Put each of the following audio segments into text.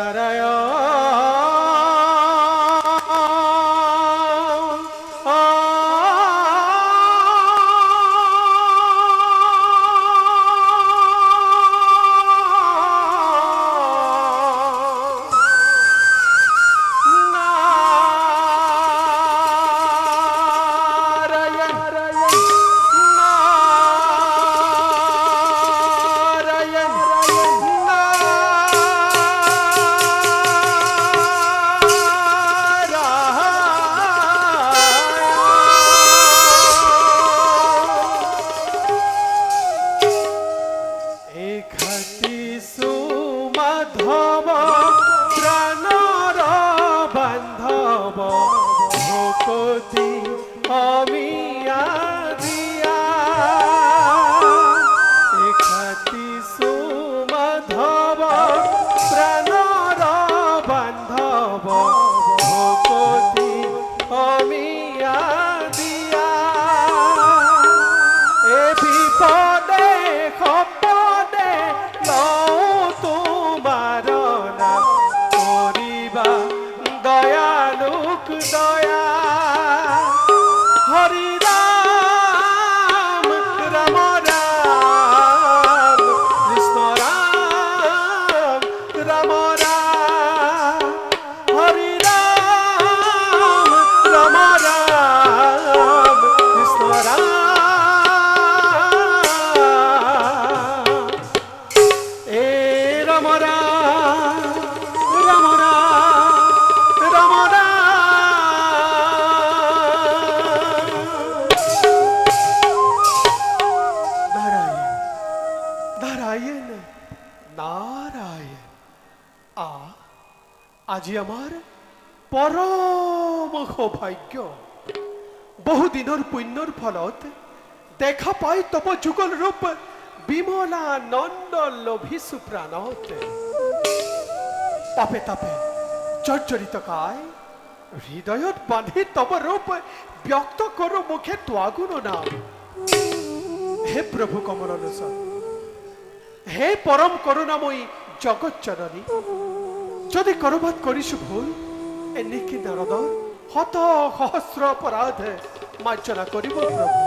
따라요. সুমাধব প্রাণর বান্ধব ভকতি অমিয়া দিয়া এখাতি সুমাধব প্রাণর বান্ধব ভকতি দিয়া আজি আমার পরম সৌভাগ্য বহুদিনৰ পুণ্যৰ ফলত দেখা পাই তপ যুগল ৰূপ বিমলা নন্দ লভিছো প্ৰাণত পাপে তাপে জৰ্জৰিত কায় হৃদয়ত বান্ধি তব ৰূপ ব্যক্ত কৰো মুখে তোৱাগুণ নাম। হে প্ৰভু কমল হে পৰম করুণাময়ী জগৎ জননী যদি কৰবাত কৰিছো ভুল এনেকে নাৰদৰ শত সহস্ৰ অপৰাধ মাৰ্জনা কৰিব প্ৰভু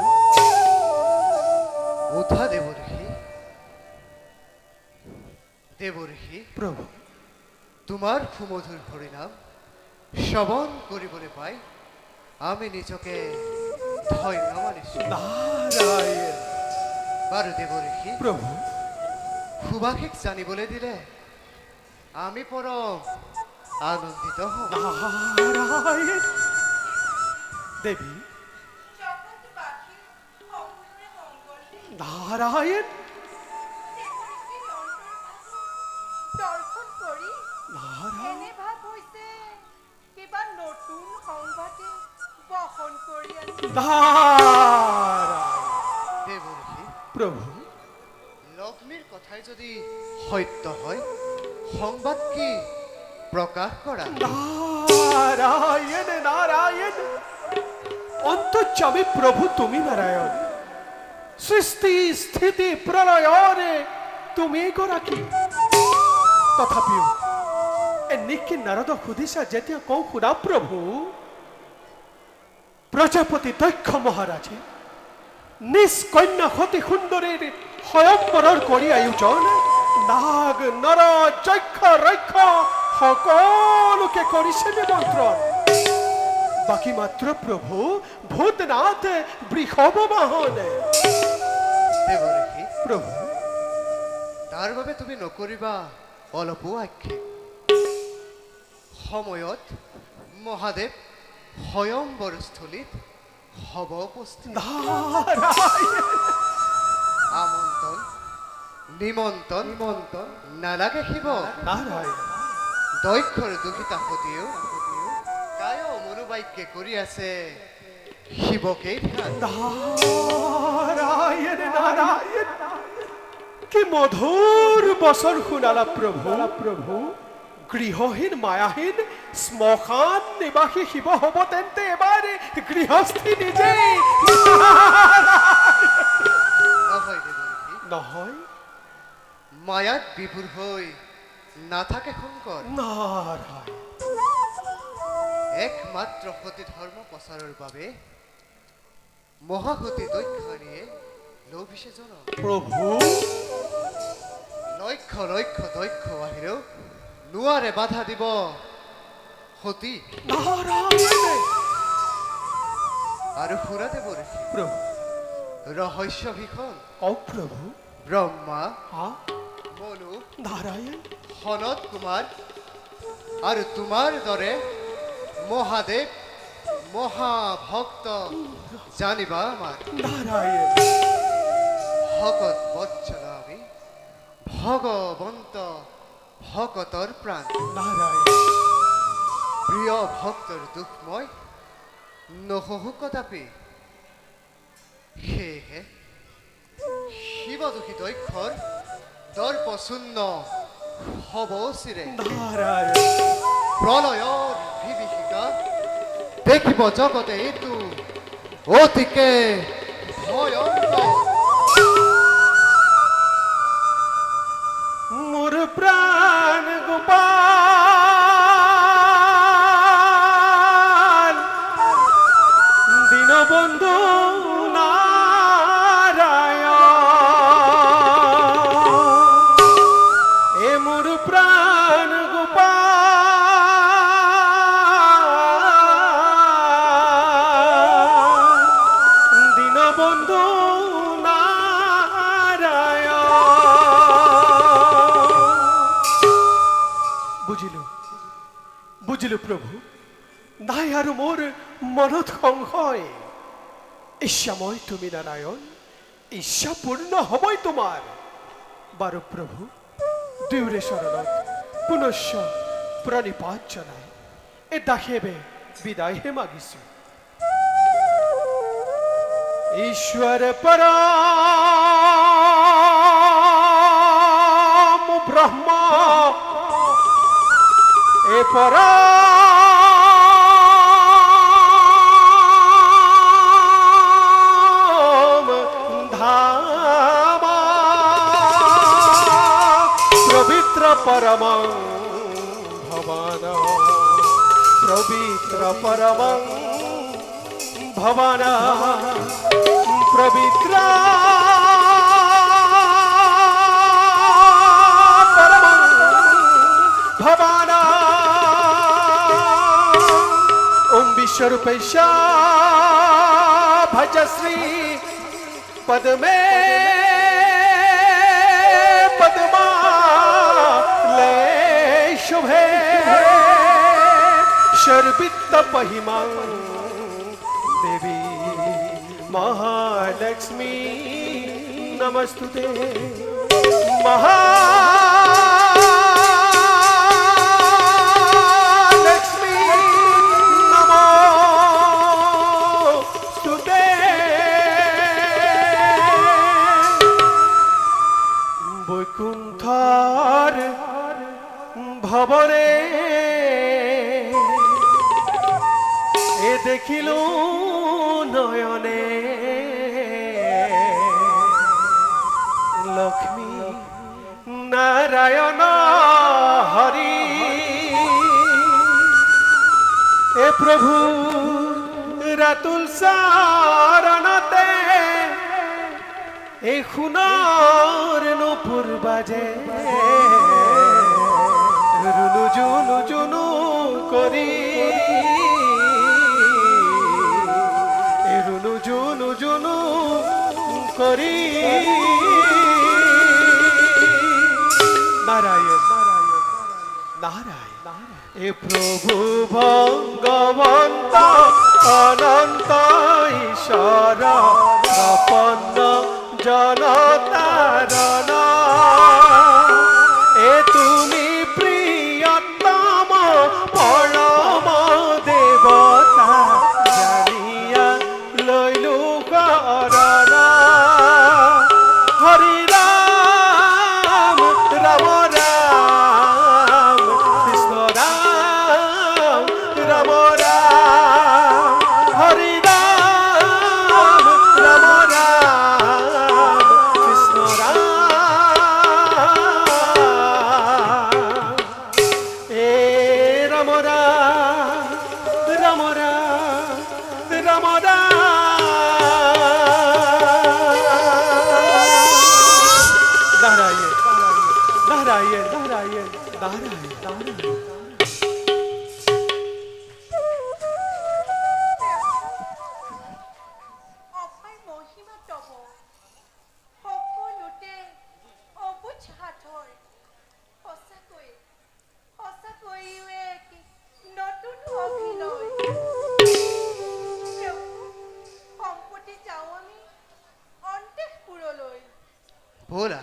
উঠা দেৱঋষি দেৱঋষি প্ৰভু তোমাৰ সুমধুৰ হৰিনাম শ্ৰৱণ কৰিবলৈ পাই আমি নিজকে ধন্য মানিছো। বাৰু দেৱঋষি প্ৰভু সুভাষিক জানিবলৈ দিলে আমি পরম আনন্দিত নাৰায়ণ দেৱঋষি প্ৰভু লক্ষ্মীৰ কথাই যদি সত্য হয় সংবাদ কি? প্ৰকাশ কৰা নারায়ণ নারায়ণ। অন্তর্যামী প্রভু তুমি নারায়ণ। সৃষ্টি স্থিতি প্রলয়রে তুমি গৰাকী তথাপিও এনেকে নারদ সুধিছা যেতিয়া কওঁ শুনা প্ৰভু প্ৰজাপতি দক্ষ মহাৰাজে নিজ কন্যা সতী সুন্দৰীৰ স্বয়ংবৰৰ কৰি আয়োজন। নাগ নৰ যক্ষ ৰক্ষ সকলোকে কৰিছে নিমন্ত্ৰণ বাকী মাত্ৰ প্ৰভু ভূতনাথ বৃষভ বাহনে। প্ৰভু তাৰ বাবে তুমি নকৰিবা অলপো আক্ষেপ সময়ত মহাদেৱ স্বয়ংবৰস্থলীত হ'ব উপস্থিত। আমন্ত্ৰণ নিমন্ত্ৰণ নিমন্ত্ৰণ নালাগে শিৱ নাৰায়ণ দক্ষৰ দুখিতা সতীয়েও কায় মনোবাক্যে কৰি আছে। শিৱকে ধ্যান। নারায়ণ নারায়ণ। কি মধুর বচন শুনালা প্ৰভু। প্ৰভু। গৃহহীন মায়াহীন শ্মশান নিবাসী শিৱ হ'ব তেন্তে এবাৰ গৃহস্থী নিজেই। নহয় দেৱৰীষি নহয় মায়াত বিভোৰ হৈ না থাকে নারায়ণ। একমাত্র সতী ধৰ্ম প্ৰচাৰৰ বাবে মহাসতী দক্ষ নিয়ে লৌভিছে জন। প্রভু। লক্ষ লক্ষ দক্ষ বাহিৰেও নোৱাৰে বাধা দিব সতী আৰু সুৰাদেৱৰ প্রভু। ৰহস্য ভীষণ ও প্রভু ব্ৰহ্মা মনু নারায়ণ। সনত কুমাৰ আৰু তোমাৰ দৰে মহাদেৱ মহাভক্ত জানিবা আমাৰ নারায়ণ। ভকত আমি ভগৱন্ত ভকতৰ প্ৰাণ নারায়ণ। প্ৰিয় ভক্তৰ দুখ মই নহহু কদাপি সেয়েহে শিৱদোষী দক্ষৰ দৰ্প শূন্য হ'ব শিরে প্ৰলয়ৰ বিভীষিকা। দেখিব জগতে এইটো অতিকে ভয়ংকৰ মোর প্রাণ গোপাল। বুঝিল প্রভু? নাই আৰু মোৰ মনত সংশয়। ইচ্ছাময় তুমি নাৰায়ণ ইচ্ছা পূৰ্ণ হ'বই তোমাৰ বাৰু প্ৰভু দুয়োৰে চৰণত পুনশ্চ প্ৰণিপাত জনাই। এই দাসেবে বিদায়হে মাগিছো ঈশ্বর পরম ধামা পবিত্র পরম ভবন পবিত্র পরম ভবন পবিত্র পরম स्वरूपेशा भज श्री पद पदमा ले शुभे। शर्वित पहिमा देवी महालक्ष्मी नमस्तुते महा নারায়ণ হরি। এ প্রভু রাতুল সারণতে এই সোণৰ নুপুৰ বাজে। ৰুণু জুনু জুনু এই জুনু জুনু কৰি নারায়ণ। নারায়ণ এ প্রভু ভগবন্ত অনন্ত ঈশ্বর প্রপন্ন নারায়ণ নারায়ণ নারায়ণ নারায়ণ নারায়ণ Hola.